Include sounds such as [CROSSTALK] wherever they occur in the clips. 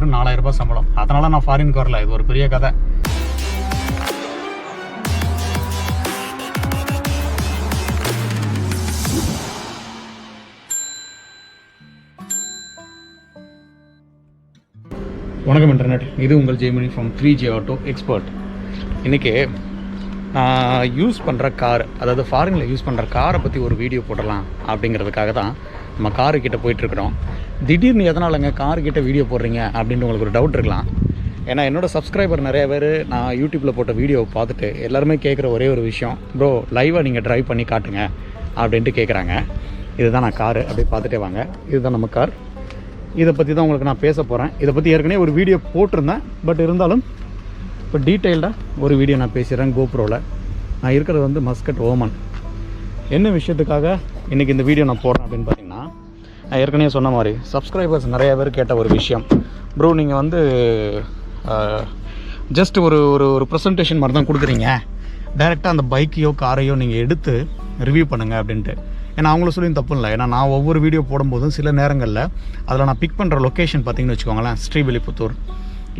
வெறும் நாலாயிரம் ரூபாய் சம்பளம். அதனால நான் ஃபாரினுக்கு வரல. இது ஒரு பெரிய கதை. வணக்கம் இன்டர்நெட் இது உங்கள் Jaimani from three G auto expert இன்றைக்கி நான் யூஸ் பண்ணுற கார் அதாவது ஃபாரினில் யூஸ் பண்ணுற காரை பற்றி ஒரு வீடியோ போடலாம் அப்படிங்கிறதுக்காக தான் நம்ம காரு கிட்டே போயிட்டுருக்குறோம். திடீர்னு எதனாலங்க காரு கிட்டே வீடியோ போடுறீங்க அப்படின்னு உங்களுக்கு ஒரு டவுட் இருக்கலாம். ஏன்னா என்னோடய சப்ஸ்கிரைபர் நிறைய பேர் நான் யூடியூப்பில் போட்ட வீடியோவை பார்த்துட்டு எல்லாருமே கேட்குற ஒரே ஒரு விஷயம். ப்ரோ லைவாக நீங்கள் ட்ரைவ் பண்ணி காட்டுங்க அப்படின்ட்டு கேட்குறாங்க இதுதான் நான் காரு. அப்படியே பார்த்துட்டே வாங்க. இதுதான் நம்ம கார். இதை பற்றி தான் உங்களுக்கு நான் பேச போகிறேன் இதை பற்றி ஏற்கனவே ஒரு வீடியோ போட்டிருந்தேன். பட் இருந்தாலும் இப்போ டீட்டெயில்டாக ஒரு வீடியோ நான் பேசுகிறேன் கோப்ரோவில் நான் இருக்கிறது வந்து மஸ்கட் ஓமன் என்ன விஷயத்துக்காக இன்றைக்கி இந்த வீடியோ நான் போடுறேன் அப்படின்னு பார்த்தீங்கன்னா நான் ஏற்கனவே சொன்ன மாதிரி சப்ஸ்கிரைபர்ஸ் நிறைய பேர் கேட்ட ஒரு விஷயம். ப்ரோ நீங்கள் வந்து ஜஸ்ட் ஒரு ஒரு ஒரு ப்ரெசன்டேஷன் மாதிரி தான் கொடுக்குறீங்க. டைரெக்டாக அந்த பைக்கையோ காரையோ நீங்கள் எடுத்து ரிவ்யூ பண்ணுங்கள் அப்படின்ட்டு. ஏன்னா அவங்கள சொல்லியும் தப்பு இல்லை. ஏன்னா நான் ஒவ்வொரு வீடியோ போடும்போதும் சில நேரங்களில் அதில் நான் பிக் பண்ணுற லொக்கேஷன் பார்த்தீங்கன்னு வச்சுக்கோங்களேன் ஸ்ரீவில்லிபுத்தூர்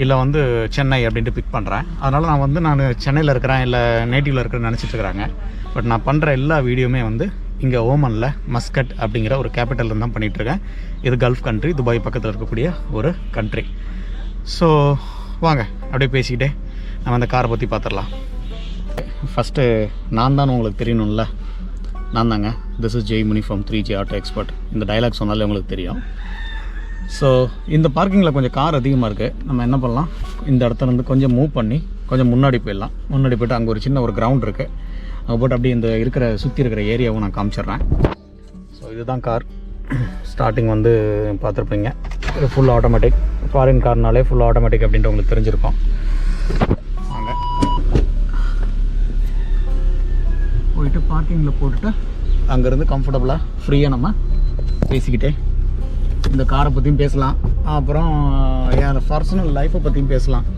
இல்லை வந்து சென்னை அப்படின்ட்டு பிக் பண்ணுறேன் அதனால் நான் வந்து நான் சென்னையில் இருக்கிறேன் இல்லை நேட்டிவில் இருக்கிறேன்னு நினச்சிட்டு இருக்கிறாங்க. பட் நான் பண்ணுற எல்லா வீடியோவுமே வந்து இங்கே ஓமனில் மஸ்கட் அப்படிங்கிற ஒரு கேபிட்டலில் தான் பண்ணிகிட்ருக்கேன் இது கல்ஃப் கண்ட்ரி துபாய் பக்கத்தில் இருக்கக்கூடிய ஒரு கண்ட்ரி ஸோ வாங்க அப்படியே பேசிக்கிட்டே நம்ம அந்த காரை பற்றி பார்த்துடலாம் ஃபஸ்ட்டு நான் தான் உங்களுக்கு தெரியணும்ல? நான் தாங்க. This is Jai Muni from three G auto expert இந்த டைலாக் சொன்னாலே உங்களுக்கு தெரியும். ஸோ இந்த பார்க்கிங்கில் கொஞ்சம் கார் அதிகமாக இருக்குது நம்ம என்ன பண்ணலாம்? இந்த இடத்துல இருந்து கொஞ்சம் மூவ் பண்ணி கொஞ்சம் முன்னாடி போயிடலாம். முன்னாடி போய்ட்டு அங்கே ஒரு சின்ன ஒரு கிரவுண்ட் இருக்குது அங்கே போட்டு அப்படியே இந்த இருக்கிற சுற்றி இருக்கிற ஏரியாவும் நான் காமிச்சிடுறேன். ஸோ இதுதான் கார் ஸ்டார்டிங் வந்து பார்த்துருப்பீங்க. இது ஃபுல் ஆட்டோமேட்டிக் ஃபாரின் கார்னாலே ஃபுல் ஆட்டோமேட்டிக் அப்படின்ட்டு உங்களுக்கு தெரிஞ்சிருக்கும். வாங்க. போயிட்டு பார்க்கிங்கில் போட்டுட்டு அங்கேருந்து கம்ஃபர்டபுளாக ஃப்ரீயாக நம்ம பேசிக்கிட்டே இந்த காரை பற்றியும் பேசலாம். அப்புறம் என் பர்சனல் லைஃப்பை பற்றியும் பேசலாம்.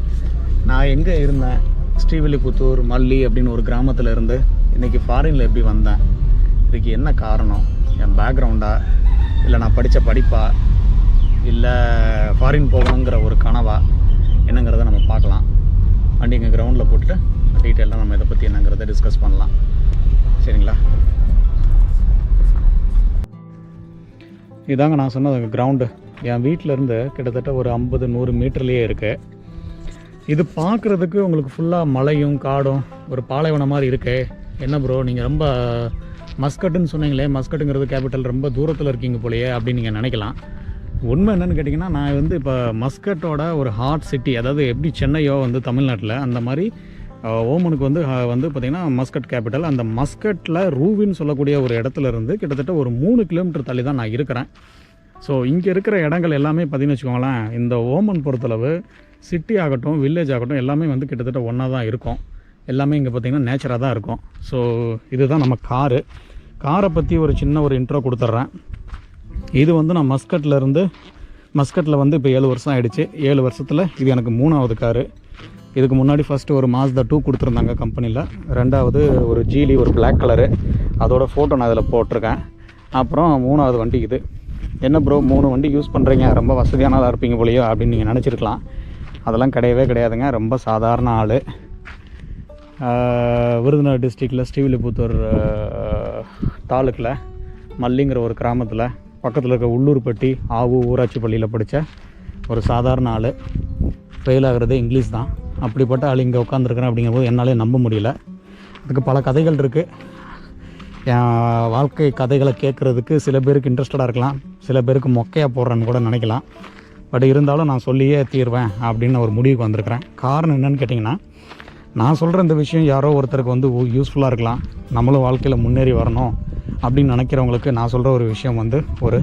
நான் எங்கே இருந்தேன்? ஸ்ரீவில்லிபுத்தூர் மல்லி அப்படின்னு ஒரு கிராமத்தில் இருந்து இன்றைக்கி ஃபாரினில் எப்படி வந்தேன்? இதுக்கு என்ன காரணம்? என் பேக்ரவுண்டா இல்லை நான் படித்த படிப்பா? இல்லை ஃபாரின் போகணுங்கிற ஒரு கனவா? என்னங்கிறத நம்ம பார்க்கலாம். வண்டி இங்கே கிரவுண்டில் போட்டுட்டு டீட்டெயிலாக நம்ம இதை பற்றி என்னங்கிறத டிஸ்கஸ் பண்ணலாம். சரிங்களா? இதாங்க நான் சொன்னது கிரவுண்டு என் வீட்டில் இருந்து கிட்டத்தட்ட ஒரு ஐம்பது நூறு மீட்டர்லேயே இருக்குது இது பார்க்குறதுக்கு உங்களுக்கு ஃபுல்லாக மலையும் காடும் ஒரு பாலைவனம் மாதிரி இருக்குது என்ன ப்ரோ நீங்கள் ரொம்ப மஸ்கட்டுன்னு சொன்னீங்களே மஸ்கட்டுங்கிறது கேபிட்டல் ரொம்ப தூரத்தில் இருக்கீங்க போலயே அப்படின்னு நீங்கள் நினைக்கலாம். உண்மை என்னென்னு கேட்டிங்கன்னா நான் வந்து இப்போ மஸ்கட்டோட ஒரு ஹார்ட் சிட்டி அதாவது எப்படி சென்னையோ வந்து தமிழ்நாட்டில் அந்த மாதிரி ஓமனுக்கு வந்து வந்து பார்த்திங்கன்னா மஸ்கட் கேபிட்டல் அந்த மஸ்கட்டில் ரூவின்னு சொல்லக்கூடிய ஒரு இடத்துல இருந்து கிட்டத்தட்ட ஒரு மூணு கிலோமீட்டர் தள்ளி தான் நான் இருக்கிறேன். ஸோ இங்கே இருக்கிற இடங்கள் எல்லாமே பார்த்தீங்கன்னு வச்சுக்கோங்களேன் இந்த ஓமன் பொறுத்தளவு சிட்டி ஆகட்டும் வில்லேஜ் ஆகட்டும் எல்லாமே வந்து கிட்டத்தட்ட ஒன்றா தான் இருக்கும். எல்லாமே இங்கே பார்த்திங்கன்னா நேச்சராக தான் இருக்கும். ஸோ இதுதான் நம்ம காரு. காரை பற்றி ஒரு சின்ன ஒரு இன்ட்ரோ கொடுத்துட்றேன் இது வந்து நான் மஸ்கட்லேருந்து இருந்து மஸ்கட்டில் வந்து இப்போ ஏழு வருஷம் ஆகிடுச்சு ஏழு வருஷத்தில் இது எனக்கு மூணாவது காரு. இதுக்கு முன்னாடி ஃபஸ்ட்டு ஒரு மாஸ்தா டூ கொடுத்துருந்தாங்க கம்பெனியில் ரெண்டாவது ஒரு ஜீலி ஒரு பிளாக் கலரு அதோட ஃபோட்டோ நான் அதில் போட்டிருக்கேன். அப்புறம் மூணாவது வண்டி இது. என்ன ப்ரோ மூணு வண்டி யூஸ் பண்ணுறீங்க ரொம்ப வசதியானதாக இருப்பீங்க போலியோ அப்படின்னு நீங்கள் நினச்சிருக்கலாம். அதெல்லாம் கிடையவே கிடையாதுங்க. ரொம்ப சாதாரண ஆள். விருதுநகர் டிஸ்ட்ரிக்டில் ஸ்ரீவில்லிபுத்தூர் தாலுக்கில் மல்லிங்கிற ஒரு கிராமத்தில் பக்கத்தில் இருக்க உள்ளூர்பட்டி ஆவு ஊராட்சி பள்ளியில் படித்த ஒரு சாதாரண ஆள். ஃபெயில் ஆகிறது இங்கிலீஷ் தான். அப்படிப்பட்ட ஆள் இங்கே உட்காந்துருக்குறேன் அப்படிங்கும்போது என்னாலே நம்ப முடியல. அதுக்கு பல கதைகள் இருக்குது என் வாழ்க்கை கதைகளை கேட்குறதுக்கு சில பேருக்கு இன்ட்ரெஸ்டடாக இருக்கலாம். சில பேருக்கு மொக்கையாக போடுறேன்னு கூட நினைக்கலாம். பட் இருந்தாலும் நான் சொல்லியே தீர்வேன் அப்படின்னு ஒரு முடிவுக்கு வந்திருக்கிறேன். காரணம் என்னென்னு கேட்டிங்கன்னா நான் சொல்கிற இந்த விஷயம் யாரோ ஒருத்தருக்கு வந்து யூஸ்ஃபுல்லாக இருக்கலாம். நம்மளும் வாழ்க்கையில் முன்னேறி வரணும் அப்படின்னு நினைக்கிறவங்களுக்கு நான் சொல்கிற ஒரு விஷயம் வந்து ஒரு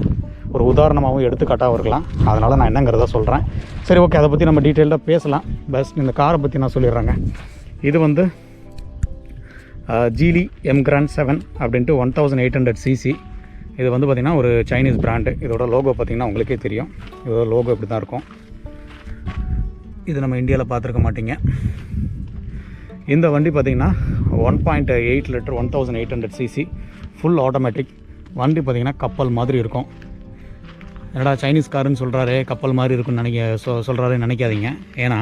ஒரு உதாரணமாகவும் எடுத்துக்காட்டாகவும் இருக்கலாம். அதனால் நான் என்னங்கிறத சொல்கிறேன் சரி ஓகே அதை பற்றி நம்ம டீட்டெயில்டாக பேசலாம். பஸ் இந்த காரை பற்றி நான் சொல்லிடுறேங்க. இது வந்து ஜீலி எம் கிராண்ட் செவன் அப்படின்ட்டு one thousand eight hundred CC இது வந்து பார்த்திங்கன்னா ஒரு சைனீஸ் பிராண்டு இதோட லோகோ பார்த்திங்கன்னா உங்களுக்கே தெரியும். இதோட லோகோ இப்படி தான் இருக்கும். இது நம்ம இந்தியாவில் பார்த்துருக்க மாட்டிங்க. இந்த வண்டி பார்த்திங்கன்னா one point eight litre one thousand eight hundred CC full automatic வண்டி பார்த்திங்கன்னா கப்பல் மாதிரி இருக்கும். என்னடா சைனீஸ் காருன்னு சொல்கிறாரு கப்பல் மாதிரி இருக்குன்னு நினைக்க சொ சொல்கிறாருன்னு நினைக்காதீங்க. ஏன்னா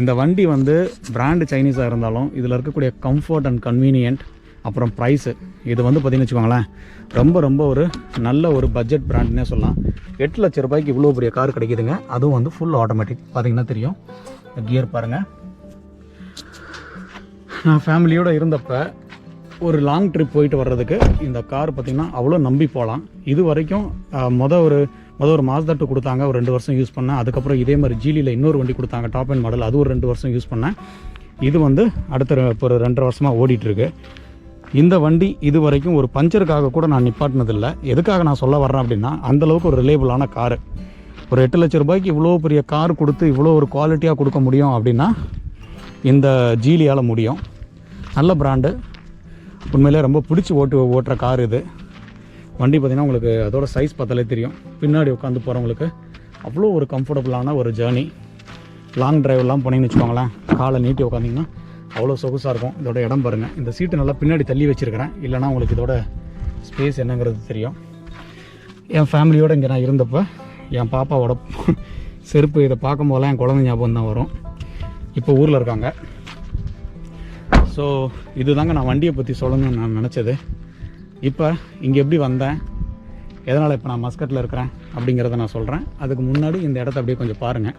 இந்த வண்டி வந்து பிராண்டு சைனீஸாக இருந்தாலும் இதில் இருக்கக்கூடிய கம்ஃபர்ட் அண்ட் கன்வீனியன்ட் அப்புறம் ப்ரைஸு இது வந்து பார்த்திங்கன்னு வச்சுக்கோங்களேன் ரொம்ப ரொம்ப ஒரு நல்ல ஒரு பட்ஜெட் பிராண்ட்னே சொல்லலாம். எட்டு லட்ச ரூபாய்க்கு இவ்வளோ பெரிய கார் கிடைக்குதுங்க. அதுவும் வந்து ஃபுல் ஆட்டோமேட்டிக் பார்த்திங்கன்னா தெரியும். கியர் பாருங்கள் நான் ஃபேமிலியோடு இருந்தப்போ ஒரு லாங் ட்ரிப் போயிட்டு வர்றதுக்கு இந்த கார் பார்த்திங்கன்னா அவ்வளோ நம்பி போகலாம் இது வரைக்கும் மொதல் ஒரு மொதல் ஒரு மாஸ்தா கொடுத்தாங்க ஒரு ரெண்டு வருஷம் யூஸ் பண்ணேன். அதுக்கப்புறம் இதே மாதிரி ஜீலியில் இன்னொரு வண்டி கொடுத்தாங்க டாப் அண்ட் மாடல் அது ஒரு ரெண்டு வருஷம் யூஸ் பண்ணேன். இது வந்து அடுத்த ரெ- இப்போ ஒரு ரெண்டரை வருஷமாக ஓடிட்டுருக்கு இந்த வண்டி இது வரைக்கும் ஒரு பஞ்சருக்காக கூட நான் நிப்பாட்டினதில்லை. எதுக்காக நான் சொல்ல வர்றேன் அப்படின்னா அந்தளவுக்கு ஒரு ரிலேபிளான காரு ஒரு எட்டு லட்ச ரூபாய்க்கு இவ்வளோ பெரிய கார் கொடுத்து இவ்வளோ ஒரு குவாலிட்டியாக கொடுக்க முடியும் அப்படின்னா இந்த ஜீலியால் முடியும். நல்ல பிராண்டு உண்மையிலே ரொம்ப பிடிச்சி ஓட்டு ஓட்டுற கார் இது. வண்டி பார்த்திங்கன்னா உங்களுக்கு அதோட சைஸ் பார்த்தாலே தெரியும். பின்னாடி உட்காந்து போகிறவங்களுக்கு அவ்வளோ ஒரு கம்ஃபர்டபுளான ஒரு ஜேர்னி லாங் ட்ரைவ்லாம் போனீங்கன்னு வச்சுக்கோங்களேன். காலை நீட்டி உட்காந்திங்கன்னா அவ்வளோ சொகுசாக இருக்கும். இதோட இடம் பாருங்கள் இந்த சீட்டு நல்லா பின்னாடி தள்ளி வச்சுருக்கிறேன். இல்லைனா உங்களுக்கு இதோட ஸ்பேஸ் என்னங்கிறது தெரியும். என் ஃபேமிலியோடு இங்கே நான் இருந்தப்போ என் பாப்பாவோட [LAUGHS] செருப்பு இதை பார்க்கும் போதெல்லாம் என் குழந்தை ஞாபகம் தான் வரும். இப்போ ஊரில் இருக்காங்க. ஸோ இதுதாங்க நான் வண்டியை பற்றி சொல்லணும்னு நான் நினச்சது. இப்போ இங்கே எப்படி வந்தேன்? எதனால் இப்போ நான் மஸ்கட்டில் இருக்கிறேன்? அப்படிங்கிறத நான் சொல்கிறேன் அதுக்கு முன்னாடி இந்த இடத்த அப்படியே கொஞ்சம் பாருங்கள்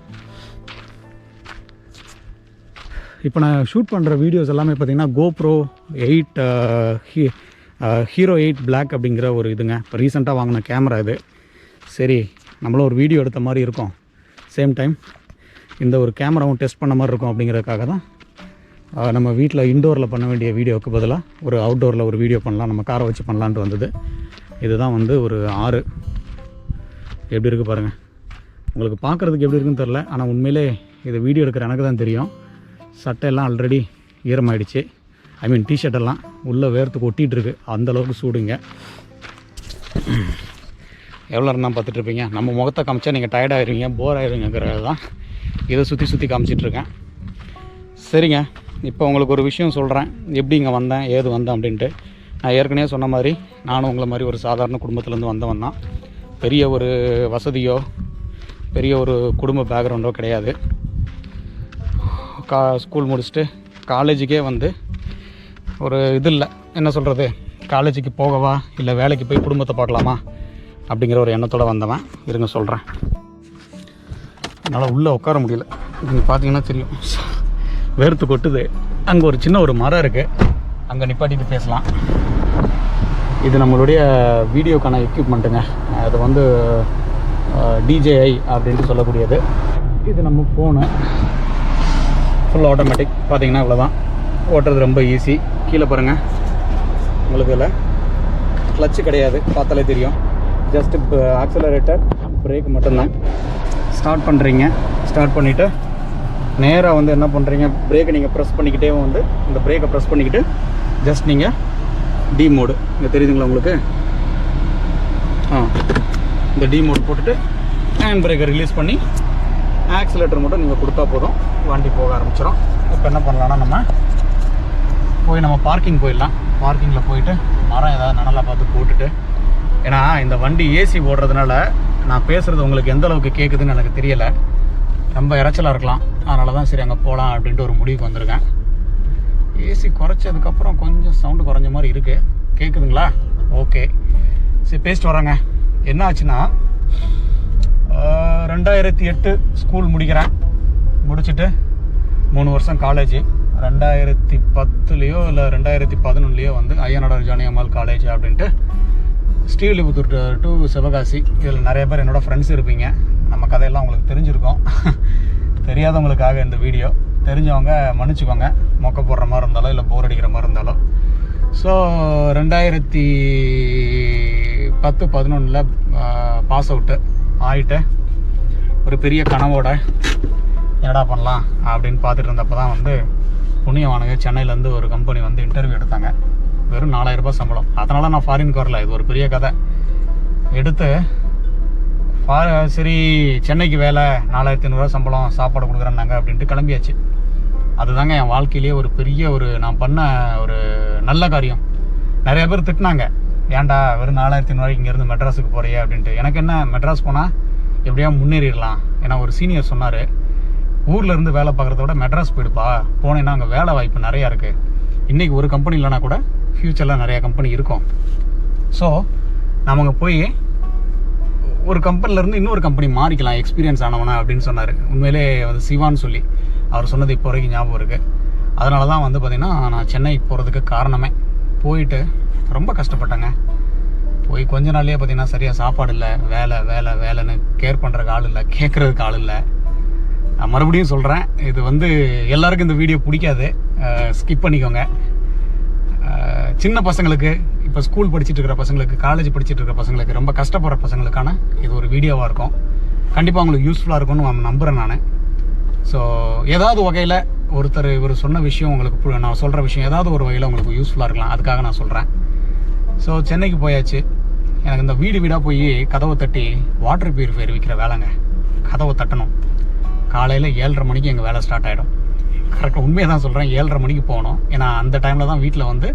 இப்போ நான் ஷூட் பண்ணுற வீடியோஸ் எல்லாமே பார்த்தீங்கன்னா GoPro eight Hero eight Black அப்படிங்கிற ஒரு இதுங்க. இப்போ ரீசெண்டாக வாங்கின கேமரா இது. சரி நம்மளும் ஒரு வீடியோ எடுத்த மாதிரி இருக்கும். சேம் டைம் இந்த ஒரு கேமராவும் டெஸ்ட் பண்ண மாதிரி இருக்கும் அப்படிங்கிறதுக்காக தான் நம்ம வீட்டில் இன்டோரில் பண்ண வேண்டிய வீடியோவுக்கு பதிலாக ஒரு அவுட்டோரில் ஒரு வீடியோ பண்ணலாம். நம்ம காரை வச்சு பண்ணலான்ட்டு வந்தது. இதுதான் வந்து ஒரு ஆறு. எப்படி இருக்குது பாருங்கள் உங்களுக்கு பார்க்குறதுக்கு எப்படி இருக்குன்னு தெரில ஆனால் உண்மையிலே இது வீடியோ எடுக்கிற எனக்கு தான் தெரியும். சட்டையெல்லாம் ஆல்ரெடி ஈரமாயிடுச்சு. ஐ மீன் டிஷர்ட் எல்லாம் உள்ளே வேர்த்து ஒட்டிகிட்டு இருக்கு. சூடுங்க. எவ்வளோ நேரம் தான் நம்ம முகத்தை காமிச்சா நீங்கள் டயர்ட் போர் ஆயிருவீங்கிறது தான் இதை சுற்றி சுற்றி காமிச்சிட்ருக்கேன் சரிங்க. இப்போ உங்களுக்கு ஒரு விஷயம் சொல்கிறேன் எப்படி இங்கே வந்தேன் ஏது வந்தேன் அப்படின்ட்டு. நான் ஏற்கனவே சொன்ன மாதிரி நானும் உங்களை மாதிரி ஒரு சாதாரண குடும்பத்துலேருந்து வந்தவன் தான். பெரிய ஒரு வசதியோ பெரிய ஒரு குடும்ப பேக்ரவுண்டோ கிடையாது. கா ஸ்கூல் முடிச்சுட்டு காலேஜுக்கே வந்து ஒரு இது இல்லை. என்ன சொல்கிறது காலேஜுக்கு போகவா இல்லை வேலைக்கு போய் குடும்பத்தை பார்க்கலாமா அப்படிங்கிற ஒரு எண்ணத்தோடு வந்தவன். இருங்க சொல்கிறேன் என்னால் உள்ளே உட்கார முடியல. நீங்கள் பார்த்தீங்கன்னா தெரியும். வேர்த்து கொட்டுது. அங்கே ஒரு சின்ன ஒரு மரம் இருக்குது அங்கே நிப்பாட்டிட்டு பேசலாம். இது நம்மளுடைய வீடியோக்கான எக்யூப்மெண்ட்டுங்க அது வந்து டிஜேஐ அப்படின்ட்டு சொல்லக்கூடியது. இது நம்ம ஃபோனு ஃபுல் ஆட்டோமேட்டிக் பார்த்தீங்கன்னா இவ்வளோதான் ஓட்டுறது ரொம்ப ஈஸி கீழே பாருங்கள் உங்களுக்கு இதில் கிளச்சு கிடையாது. பார்த்தாலே தெரியும். ஜஸ்ட்டு இப்போ ஆக்சலரேட்டர் பிரேக் மட்டும்தான். ஸ்டார்ட் பண்ணுறீங்க ஸ்டார்ட் பண்ணிவிட்டு நேராக வந்து என்ன பண்ணுறீங்க பிரேக்கை நீங்கள் ப்ரெஸ் பண்ணிக்கிட்டே வந்து இந்த பிரேக்கை ப்ரெஸ் பண்ணிக்கிட்டு ஜஸ்ட் நீங்கள் டி மோடு இங்கே தெரியுதுங்களா உங்களுக்கு? ஆ. இந்த டி மோடு போட்டுட்டு ஹேண்ட் பிரேக்கை ரிலீஸ் பண்ணி ஆக்சிலேட்டர் மட்டும் நீங்கள் கொடுத்தா போதும். வண்டி போக ஆரம்பிச்சிடும் இப்போ என்ன பண்ணலான்னா நம்ம போய் நம்ம பார்க்கிங் போயிடலாம். பார்க்கிங்கில் போயிட்டு மரம் ஏதாவது நல்லா பார்த்து போட்டுட்டு. ஏன்னா இந்த வண்டி ஏசி ஓடுறதுனால நான் பேசுகிறது உங்களுக்கு எந்த அளவுக்கு கேட்குதுன்னு எனக்கு தெரியலை. ரொம்ப இறைச்சலாக இருக்கலாம். அதனால தான் சரி அங்கே போகலாம் அப்படின்ட்டு ஒரு முடிவுக்கு வந்திருக்கேன். ஏசி குறைச்சதுக்கப்புறம் கொஞ்சம் சவுண்டு குறைஞ்ச மாதிரி இருக்குது கேட்குதுங்களா ஓகே சரி பேசிட்டு வராங்க என்ன ஆச்சுன்னா ரெண்டாயிரத்தி எட்டு ஸ்கூல் முடிக்கிறேன். முடிச்சுட்டு மூணு வருஷம் காலேஜ் ரெண்டாயிரத்தி பத்துலேயோ இல்லை ரெண்டாயிரத்தி பதினொன்றுலையோ வந்து ஐயனாடர் ஜானி அம்மாள் காலேஜ் அப்படின்ட்டு ஸ்ரீவில்லிபுத்தூர் டு சிவகாசி. இதில் நிறைய பேர் என்னோடய ஃப்ரெண்ட்ஸ் இருப்பீங்க. நம்ம கதையெல்லாம் உங்களுக்கு தெரிஞ்சிருக்கோம். தெரியாதவங்களுக்காக இந்த வீடியோ. தெரிஞ்சவங்க மன்னிச்சுக்கோங்க. மொக்க போடுற மாதிரி இருந்தாலோ இல்லை போர் அடிக்கிற மாதிரி இருந்தாலோ. ஸோ ரெண்டாயிரத்தி பத்து பதினொன்றில் பாஸ் அவுட்டு ஆயிட்டு ஒரு பெரிய கனவோட என்னடா பண்ணலாம் அப்படின்னு பார்த்துட்டு இருந்தப்போ தான் வந்து புண்ணியவானுங்க சென்னையிலேருந்து ஒரு கம்பெனி வந்து இன்டர்வியூ எடுத்தாங்க. வெறும் 4000 ரூபாய் சம்பளம். அதனால் நான் ஃபாரினுக்கு வரல. இது ஒரு பெரிய கதை. எடுத்து சரி சென்னைக்கு வேலை நாலாயிரத்தி ஐநூறுரூவா சம்பளம் சாப்பாடு கொடுக்குறேன்னாங்க அப்படின்ட்டு கிளம்பியாச்சு. அதுதாங்க என் வாழ்க்கையிலேயே ஒரு பெரிய ஒரு நான் பண்ண ஒரு நல்ல காரியம். நிறைய பேர் திட்டினாங்க. ஏன்டா வெறும் நாலாயிரத்தி ஐநூறுவாய்க்கு இங்கேருந்து மெட்ராஸுக்கு போறியே? அப்படின்ட்டு. எனக்கு என்ன மெட்ராஸ் போனால் எப்படியா முன்னேறிடலாம்? ஏன்னா ஒரு சீனியர் சொன்னார் ஊரில் இருந்து வேலை பார்க்குறத விட மெட்ராஸ் போயிடுப்பா. போனேன்னா அங்கே வேலை வாய்ப்பு நிறையா இருக்குது இன்றைக்கி ஒரு கம்பெனி இல்லைனா கூட ஃப்யூச்சரில் நிறையா கம்பெனி இருக்கும். ஸோ நம்ம அங்கே போய் ஒரு கம்பெனிலேருந்து இன்னொரு கம்பெனி மாறிக்கலாம் எக்ஸ்பீரியன்ஸ் ஆனவனா அப்படின்னு சொன்னார். உண்மையிலே வந்து சிவான்னு சொல்லி அவர் சொன்னது இப்போ வரைக்கும் ஞாபகம் இருக்குது அதனால தான் வந்து பார்த்திங்கன்னா நான் சென்னைக்கு போகிறதுக்கு காரணமே. போயிட்டு ரொம்ப கஷ்டப்பட்டேங்க. போய் கொஞ்ச நாள்லேயே பார்த்தீங்கன்னா சரியாக சாப்பாடு இல்லை வேலை வேலை வேலைன்னு கேர் பண்ணுறதுக்கு ஆள் இல்லை கேட்குறதுக்கு ஆள் இல்லை. நான் மறுபடியும் சொல்கிறேன் இது வந்து எல்லாருக்கும் இந்த வீடியோ பிடிக்காது. ஸ்கிப் பண்ணிக்கோங்க. சின்ன பசங்களுக்கு இப்போ ஸ்கூல் படிச்சுட்டு இருக்கிற பசங்களுக்கு காலேஜ் படிச்சுட்டு இருக்கிற பசங்களுக்கு ரொம்ப கஷ்டப்படுற பசங்களுக்கான இது ஒரு வீடியோவாக இருக்கும். கண்டிப்பாக உங்களுக்கு யூஸ்ஃபுல்லாக இருக்கும்னு நான் நம்புகிறேன் நான். ஸோ ஏதாவது வகையில் ஒருத்தர் இவர் சொன்ன விஷயம் உங்களுக்கு நான் சொல்கிற விஷயம் ஏதாவது ஒரு வகையில் உங்களுக்கு யூஸ்ஃபுல்லாக இருக்கலாம். அதுக்காக நான் சொல்கிறேன் ஸோ சென்னைக்கு போயாச்சு. எனக்கு இந்த வீடு வீடாக போய் கதவை தட்டி வாட்டர் பியூரிஃபையர் விற்கிற வேலைங்க. கதவை தட்டணும். காலையில் ஏழரை மணிக்கு எங்கள் வேலை ஸ்டார்ட் ஆகிடும் கரெக்டாக உண்மையை தான் சொல்கிறேன் ஏழரை மணிக்கு போகணும். ஏன்னா அந்த டைமில் தான் வீட்டில் வந்து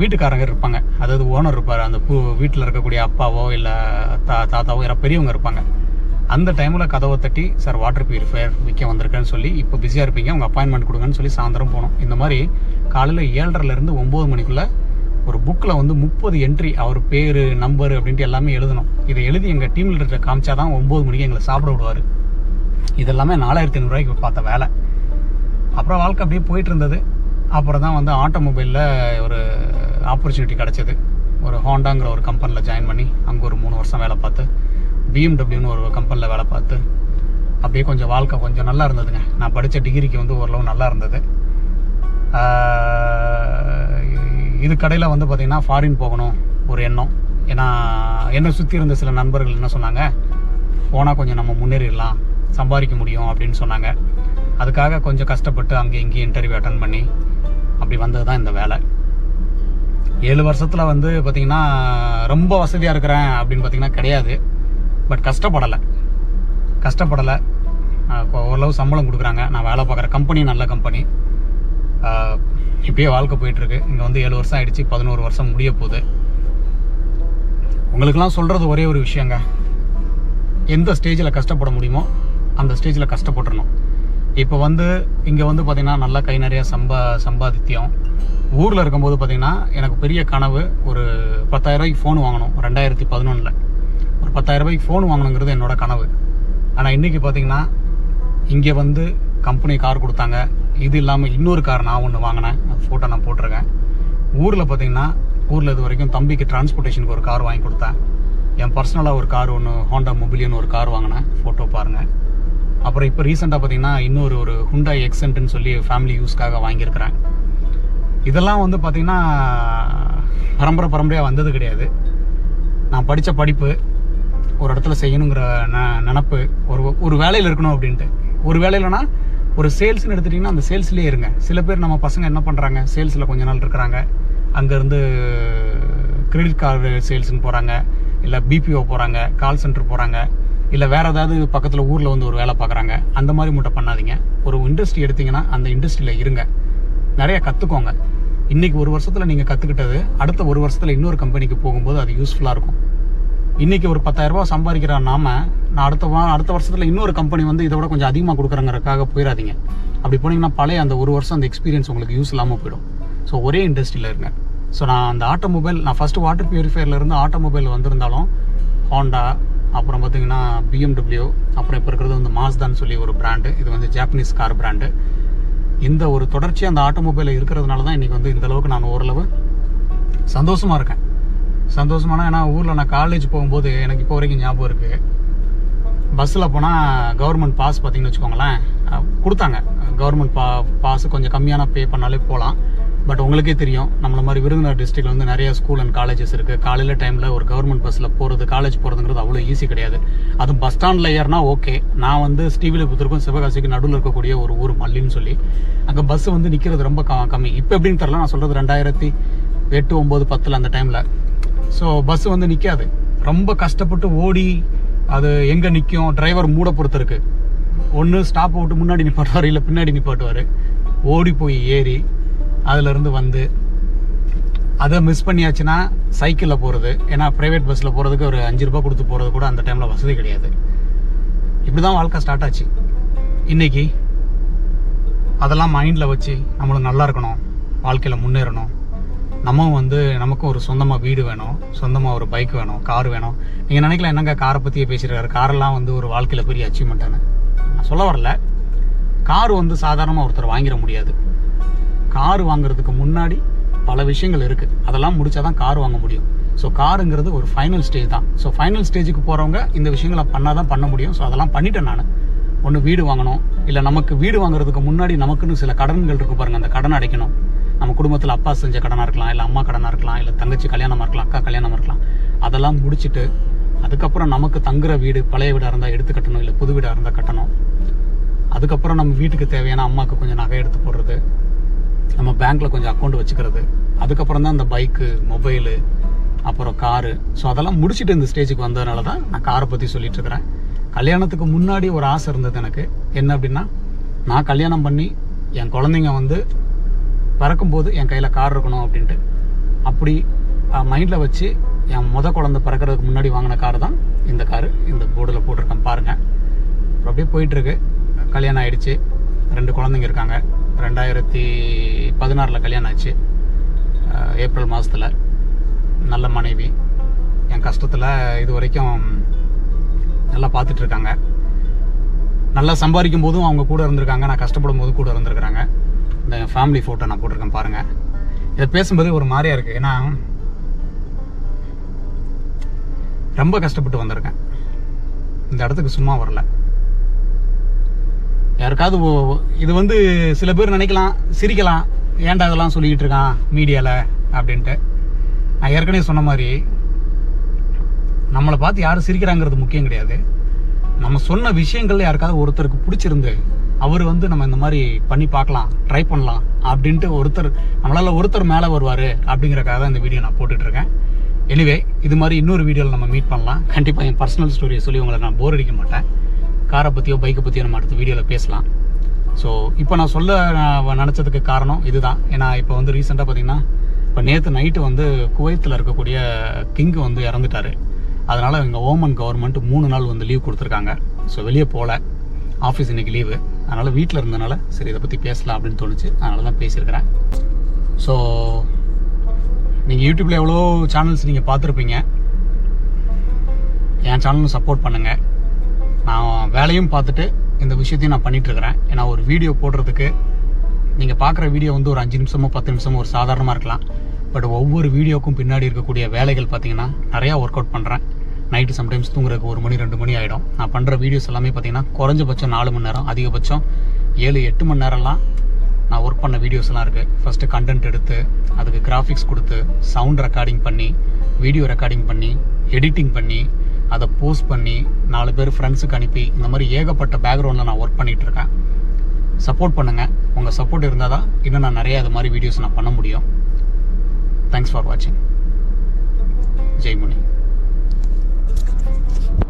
வீட்டுக்காரங்க இருப்பாங்க. அதாவது ஓனர் இருப்பார். அந்த பூ வீட்டில் இருக்கக்கூடிய அப்பாவோ இல்லை தா தாத்தாவோ யாரோ பெரியவங்க இருப்பாங்க. அந்த டைமில் கதவை தட்டி சார் வாட்டர் பியூரிஃபையர் விற்க வந்திருக்கேன்னு சொல்லி இப்போ பிஸியாக இருப்பீங்க. உங்கள் அப்பாயின்மெண்ட் கொடுங்கன்னு சொல்லி சாயந்தரம் போனோம். இந்த மாதிரி காலையில் ஏழரைலேருந்து ஒம்பது மணிக்குள்ளே ஒரு புக்கில் வந்து முப்பது என்ட்ரி அவர் பேர் நம்பர் அப்படின்ட்டு எல்லாமே எழுதணும். இதை எழுதி எங்கள் டீம் லீடர்கிட்ட காமிச்சா தான் ஒம்பது மணிக்கு எங்களை சாப்பிட விடுவார். இதெல்லாமே நாலாயிரத்தி ஐநூறுரூவாய்க்கு பார்த்த வேலை. அப்புறம் வாழ்க்கை அப்படியே போயிட்டு இருந்தது. அப்புறம் தான் வந்து ஆட்டோமொபைலில் ஒரு ஆப்பர்ச்சுனிட்டி கிடச்சிது. ஒரு ஹோண்டாங்கிற ஒரு கம்பெனியில் ஜாயின் பண்ணி அங்கே ஒரு மூணு வருஷம் வேலை பார்த்து பிஎம்டபிள்யூன்னு ஒரு கம்பெனியில் வேலை பார்த்து அப்படியே கொஞ்சம் வாழ்க்கை கொஞ்சம் நல்லா இருந்ததுங்க. நான் படித்த டிகிரிக்கு வந்து ஓரளவு நல்லா இருந்தது. இது கடையில் வந்து பார்த்திங்கன்னா ஃபாரின் போகணும் ஒரு எண்ணம். ஏன்னா என்னை சுற்றி இருந்த சில நண்பர்கள் என்ன சொன்னாங்க போனால் கொஞ்சம் நம்ம முன்னேறிடலாம் சம்பாதிக்க முடியும் அப்படின்னு சொன்னாங்க. அதுக்காக கொஞ்சம் கஷ்டப்பட்டு அங்கே இங்கேயும் இன்டர்வியூ அட்டன் பண்ணி அப்படி வந்தது தான் இந்த வேலை. ஏழு வருஷத்தில் வந்து பார்த்திங்கன்னா ரொம்ப வசதியாக இருக்கிறேன் அப்படின்னு பார்த்திங்கன்னா கிடையாது. பட் கஷ்டப்படலை. கஷ்டப்படலை. ஓரளவு சம்பளம் கொடுக்குறாங்க. நான் வேலை பார்க்குற கம்பெனி நல்ல கம்பெனி இப்பயே வாழ்க்கை போயிட்டுருக்கு. இங்கே வந்து ஏழு வருஷம் ஆகிடுச்சு பதினோரு வருஷம் முடிய போகுது. உங்களுக்கெல்லாம் சொல்கிறது ஒரே ஒரு விஷயங்க. எந்த ஸ்டேஜில் கஷ்டப்பட முடியுமோ அந்த ஸ்டேஜில் கஷ்டப்பட்டுறணும். இப்போ வந்து இங்கே வந்து பார்த்திங்கன்னா நல்லா கை நிறைய சம்பா சம்பாதித்தியம். ஊரில் இருக்கும்போது பார்த்திங்கன்னா எனக்கு பெரிய கனவு ஒரு பத்தாயிரம் ரூபாய்க்கு ஃபோன் வாங்கணும் ரெண்டாயிரத்தி பதினொன்றில் ஒரு பத்தாயிரம் ரூபாய்க்கு ஃபோன் வாங்கணுங்கிறது என்னோட கனவு. ஆனால் இன்றைக்கி பார்த்தீங்கன்னா இங்கே வந்து கம்பெனி கார் கொடுத்தாங்க. இது இல்லாமல் இன்னொரு கார் நான் ஒன்று வாங்கினேன். ஃபோட்டோ நான் போட்டிருக்கேன். ஊரில் பார்த்தீங்கன்னா ஊரில் இது வரைக்கும் தம்பிக்கு டிரான்ஸ்போர்ட்டேஷனுக்கு ஒரு கார் வாங்கி கொடுத்தேன். என் பர்சனலாக ஒரு கார் ஒன்று ஹோண்டா மொபிலியன் ஒரு கார் வாங்கினேன். ஃபோட்டோ பாருங்கள் அப்புறம் இப்போ ரீசெண்டாக பார்த்தீங்கன்னா இன்னொரு ஒரு ஹுண்டா எக்ஸென்ட்னு சொல்லி ஃபேமிலி யூஸ்க்காக வாங்கியிருக்கிறேன். இதெல்லாம் வந்து பார்த்திங்கன்னா பரம்பரை பரம்பரையாக வந்தது கிடையாது. நான் படித்த படிப்பு ஒரு இடத்துல செய்யணுங்கிற ந நினப்பு ஒரு ஒரு வேலையில் இருக்கணும் அப்படின்ட்டு. ஒரு வேலையிலனா ஒரு சேல்ஸ்னு எடுத்துட்டிங்கன்னா அந்த சேல்ஸ்லேயே இருங்க. சில பேர் நம்ம பசங்க என்ன பண்ணுறாங்க சேல்ஸில் கொஞ்ச நாள் இருக்கிறாங்க. அங்கேருந்து கிரெடிட் கார்டு சேல்ஸுன்னு போகிறாங்க இல்லை பிபிஓ போகிறாங்க கால் சென்டர் போகிறாங்க இல்லை வேறு ஏதாவது பக்கத்தில் ஊரில் வந்து ஒரு வேலை பார்க்குறாங்க அந்த மாதிரி மட்டும் பண்ணாதீங்க. ஒரு இண்டஸ்ட்ரி எடுத்திங்கன்னா அந்த இண்டஸ்ட்ரியில் இருங்க. நிறைய கற்றுக்கோங்க இன்றைக்கி ஒரு வருஷத்தில் நீங்கள் கற்றுக்கிட்டது அடுத்த ஒரு வருஷத்தில் இன்னொரு கம்பெனிக்கு போகும்போது அது யூஸ்ஃபுல்லாக இருக்கும். இன்னைக்கு ஒரு 10000 ரூபாய் சம்பாதிக்கிற நாம நான் அடுத்த வா அடுத்த வருஷத்துல இன்னொரு கம்பெனி வந்து இதை விட கொஞ்சம் அதிகமாக கொடுக்குறங்கிறக்காக போயிடாதீங்க அப்படி போனீங்கன்னா பழைய அந்த ஒரு வருஷம் அந்த எக்ஸ்பீரியன்ஸ் உங்களுக்கு யூஸ் இல்லாமல் போயிடும். ஸோ ஒரே இண்டஸ்ட்ரியில் இருங்க. ஸோ நான் அந்த ஆட்டோமொபைல் நான் ஃபஸ்ட்டு வாட்டர் பியூரிஃபையர்ல இருந்து ஆட்டோமொபைல் வந்திருந்தாலும் ஹாண்டா அப்புறம் பார்த்தீங்கன்னா பிஎம்டபிள்யூ அப்புறம் இப்போ இருக்கிறது வந்து மாஸ்தான்னு சொல்லி ஒரு பிராண்டு இது வந்து ஜாப்பனீஸ் கார் பிராண்டு இந்த ஒரு தொடர்ச்சி அந்த ஆட்டோமொபைலில் இருக்கிறதுனால தான் இன்றைக்கி வந்து இந்த அளவுக்கு நான் ஓரளவு சந்தோஷமாக இருக்கேன். சந்தோஷமான ஏன்னா ஊரில் நான் காலேஜ் போகும்போது எனக்கு இப்போ வரைக்கும் ஞாபகம் இருக்குது பஸ்ஸில் போனால் கவர்மெண்ட் பாஸ் பார்த்தீங்கன்னு வச்சுக்கோங்களேன். கொடுத்தாங்க. கவர்மெண்ட் பா பாஸ் கொஞ்சம் கம்மியான பே பண்ணாலே போகலாம் பட் உங்களுக்கே தெரியும் நம்மள மாதிரி விருதுநகர் டிஸ்ட்ரிக்ட்ல வந்து நிறைய ஸ்கூல் அண்ட் காலேஜஸ் இருக்குது காலையில் டைமில் ஒரு கவர்மெண்ட் பஸ்ஸில் போகிறது காலேஜ் போகிறதுங்கிறது அவ்வளோ ஈஸி கிடையாது. அதுவும் பஸ் ஸ்டாண்டில் ஏறினா ஓகே நான் வந்து ஸ்ரீவில்லிபுத்தூருக்கும் சிவகாசிக்கு நடுவில் இருக்கக்கூடிய ஒரு ஊர் மல்லின்னு சொல்லி. அங்கே பஸ் வந்து நிற்கிறது ரொம்ப கம்மி. இப்போ எப்படின்னு தெரில நான் சொல்கிறது ரெண்டாயிரத்தி எட்டு ஒம்பது பத்தில் அந்த டைமில் ஸோ பஸ் வந்து நிற்காது ரொம்ப கஷ்டப்பட்டு ஓடி அது எங்கே நிற்கும் டிரைவர் மூட பொறுத்துருக்கு ஒன்று ஸ்டாப் விட்டு முன்னாடி நிப்பாட்டுவார் இல்லை பின்னாடி நிப்பாட்டுவார். ஓடி போய் ஏறி அதுலேருந்து வந்து அதை மிஸ் பண்ணியாச்சுன்னா சைக்கிளில் போகிறது ஏன்னா ப்ரைவேட் பஸ்ஸில் போகிறதுக்கு ஒரு அஞ்சு ரூபா கொடுத்து போகிறது கூட அந்த டைமில் வசதி கிடையாது. இப்படி தான் வாழ்க்கை ஸ்டார்ட் ஆச்சு. இன்றைக்கி அதெல்லாம் மைண்டில் வச்சு நம்மளும் நல்லா இருக்கணும். வாழ்க்கையில் முன்னேறணும். நம்ம வந்து நமக்கும் ஒரு சொந்தமாக வீடு வேணும். சொந்தமாக ஒரு பைக் வேணும். கார் வேணும். நீங்கள் நினைக்கலாம் என்னங்க காரை பற்றியே பேசியிருக்காரு காரெல்லாம் வந்து ஒரு வாழ்க்கையில் பெரிய அச்சீவ்மெண்ட்டானு நான் சொல்ல வரல. கார் வந்து சாதாரணமாக ஒருத்தர் வாங்கிட முடியாது. கார் வாங்குறதுக்கு முன்னாடி பல விஷயங்கள் இருக்குது அதெல்லாம் முடிச்சா தான் கார் வாங்க முடியும். ஸோ காருங்கிறது ஒரு ஃபைனல் ஸ்டேஜ் தான். ஸோ ஃபைனல் ஸ்டேஜுக்கு போகிறவங்க இந்த விஷயங்களை பண்ணால் தான் பண்ண முடியும். ஸோ அதெல்லாம் பண்ணிட்டேன் நான். ஒன்று வீடு வாங்கணும். இல்லை நமக்கு வீடு வாங்குறதுக்கு முன்னாடி நமக்குன்னு சில கடன்கள் இருக்கு பாருங்க. அந்த கடன் அடைக்கணும். நம்ம குடும்பத்தில் அப்பா செஞ்ச கடனாக இருக்கலாம் இல்லை அம்மா கடனாக இருக்கலாம் இல்லை தங்கச்சி கல்யாணமாக இருக்கலாம் அக்கா கல்யாணமாக இருக்கலாம். அதெல்லாம் முடிச்சுட்டு அதுக்கப்புறம் நமக்கு தங்குற வீடு பழைய வீடாக இருந்தால் எடுத்து கட்டணும் இல்லை புது வீடாக இருந்தால் கட்டணும். அதுக்கப்புறம் நம்ம வீட்டுக்கு தேவையான அம்மாவுக்கு கொஞ்சம் நகை எடுத்து போடுறது. நம்ம பேங்க்கில் கொஞ்சம் அக்கௌண்ட் வச்சுக்கிறது. அதுக்கப்புறம் தான் இந்த பைக்கு மொபைலு அப்புறம் காரு ஸோ அதெல்லாம் முடிச்சுட்டு இந்த ஸ்டேஜுக்கு வந்ததுனால தான் நான் காரை பற்றி சொல்லிட்டு இருக்கிறேன். கல்யாணத்துக்கு முன்னாடி ஒரு ஆசை இருந்தது எனக்கு. என்ன அப்படின்னா நான் கல்யாணம் பண்ணி என் குழந்தைங்க வந்து பிறக்கும்போது என் கையில் கார் இருக்கணும் அப்படின்ட்டு. அப்படி மைண்டில் வச்சு என் முத குழந்த பிறக்கிறதுக்கு முன்னாடி வாங்கின கார் தான் இந்த காரு இந்த போர்டில் போட்டிருக்கேன் பாருங்கள் அப்படியே போயிட்டுருக்கு கல்யாணம் ஆகிடுச்சு ரெண்டு குழந்தைங்க இருக்காங்க. ரெண்டாயிரத்தி பதினாறில் கல்யாணம் ஆச்சு. ஏப்ரல் மாதத்தில் நல்ல மனைவி. என் கஷ்டத்தில் இது வரைக்கும் நல்லா பார்த்துட்டு இருக்காங்க நல்லா சம்பாதிக்கும் போதும் அவங்க கூட இருந்திருக்காங்க. நான் கஷ்டப்படும் போது கூட இருந்திருக்கிறாங்க. இந்த ஃபேமிலி ஃபோட்டோ நான் போட்டிருக்கேன் பாருங்கள் இதை பேசும்போது ஒரு மாதிரியாக இருக்குது ஏன்னா ரொம்ப கஷ்டப்பட்டு வந்திருக்கேன். இந்த இடத்துக்கு சும்மா வரல. யாருக்காவது ஓ- இது வந்து சில பேர் நினைக்கலாம் சிரிக்கலாம். ஏன்டா இதெல்லாம் சொல்லிக்கிட்டு இருக்கான் மீடியாவில் அப்படின்ட்டு. நான் ஏற்கனவே சொன்ன மாதிரி நம்மளை பார்த்து யாரும் சிரிக்கிறாங்கிறது முக்கியம் கிடையாது. நம்ம சொன்ன விஷயங்கள் யாருக்காவது ஒருத்தருக்கு பிடிச்சிருந்து அவர் வந்து நம்ம இந்த மாதிரி பண்ணி பார்க்கலாம் ட்ரை பண்ணலாம் அப்படின்ட்டு ஒருத்தர் நம்மளால் ஒருத்தர் மேலே வருவார் அப்படிங்கிறக்காக தான் இந்த வீடியோ நான் போட்டுட்ருக்கேன். எனிவே இது மாதிரி இன்னொரு வீடியோவில் நம்ம மீட் பண்ணலாம். கண்டிப்பாக என் பர்சனல் ஸ்டோரியை சொல்லி உங்களை நான் போர் அடிக்க மாட்டேன். காரை பற்றியோ பைக்கை பற்றியோ நம்ம அடுத்த வீடியோவில் பேசலாம். ஸோ இப்போ நான் சொல்ல நான் நினச்சதுக்கு காரணம் இதுதான். ஏன்னா இப்போ வந்து ரீசெண்டாக பார்த்தீங்கன்னா இப்போ நேற்று நைட்டு வந்து குவைத்தில் இருக்கக்கூடிய கிங் வந்து இறந்துட்டாரு. அதனால் இங்கே ஓமன் கவர்மெண்ட் மூணு நாள் வந்து லீவ் கொடுத்துருக்காங்க. ஸோ வெளியே போகல ஆஃபீஸ் இன்றைக்கி லீவு அதனால் வீட்டில் இருந்தனால சரி இதை பற்றி பேசலாம் அப்படின்னு தோணுச்சு. அதனால தான் பேசியிருக்கிறேன். ஸோ நீங்கள் யூடியூப்பில் எவ்வளோ சேனல்ஸ் நீங்கள் பார்த்துருப்பீங்க? என் சேனலும் சப்போர்ட் பண்ணுங்கள் நான் வேலையும் பார்த்துட்டு இந்த விஷயத்தையும் நான் பண்ணிட்டுருக்கிறேன். ஏன்னா ஒரு வீடியோ போடுறதுக்கு நீங்கள் பார்க்குற வீடியோ வந்து ஒரு அஞ்சு நிமிஷமோ பத்து நிமிஷமோ ஒரு சாதாரணமாக இருக்கலாம். பட் ஒவ்வொரு வீடியோக்கும் பின்னாடி இருக்கக்கூடிய வேலைகள் பார்த்தீங்கன்னா நிறையா ஒர்க் அவுட் பண்ணுறேன் நைட்டு சம்டைம்ஸ் தூங்குறதுக்கு ஒரு மணி ரெண்டு மணி ஆகிடும் நான் பண்ணுற வீடியோஸ் எல்லாமே பார்த்தீங்கன்னா குறைஞ்சபட்சம் நாலு மணி நேரம் அதிகபட்சம் ஏழு எட்டு மணி நேரம்லாம் நான் ஒர்க் பண்ண வீடியோஸ்லாம் இருக்குது ஃபஸ்ட்டு கண்டென்ட் எடுத்து அதுக்கு கிராஃபிக்ஸ் கொடுத்து சவுண்ட் ரெக்கார்டிங் பண்ணி வீடியோ ரெக்கார்டிங் பண்ணி எடிட்டிங் பண்ணி அதை போஸ்ட் பண்ணி நாலு பேர் ஃப்ரெண்ட்ஸுக்கு அனுப்பி இந்த மாதிரி ஏகப்பட்ட பேக்ரவுண்டில் நான் ஒர்க் பண்ணிட்டு இருக்கேன். சப்போர்ட் பண்ணுங்கள் உங்கள் சப்போர்ட் இருந்தால் தான் இன்னும் நான் நிறைய அது மாதிரி வீடியோஸ் நான் பண்ண முடியும். தேங்க்ஸ் ஃபார் வாட்சிங் ஜெய்முனி.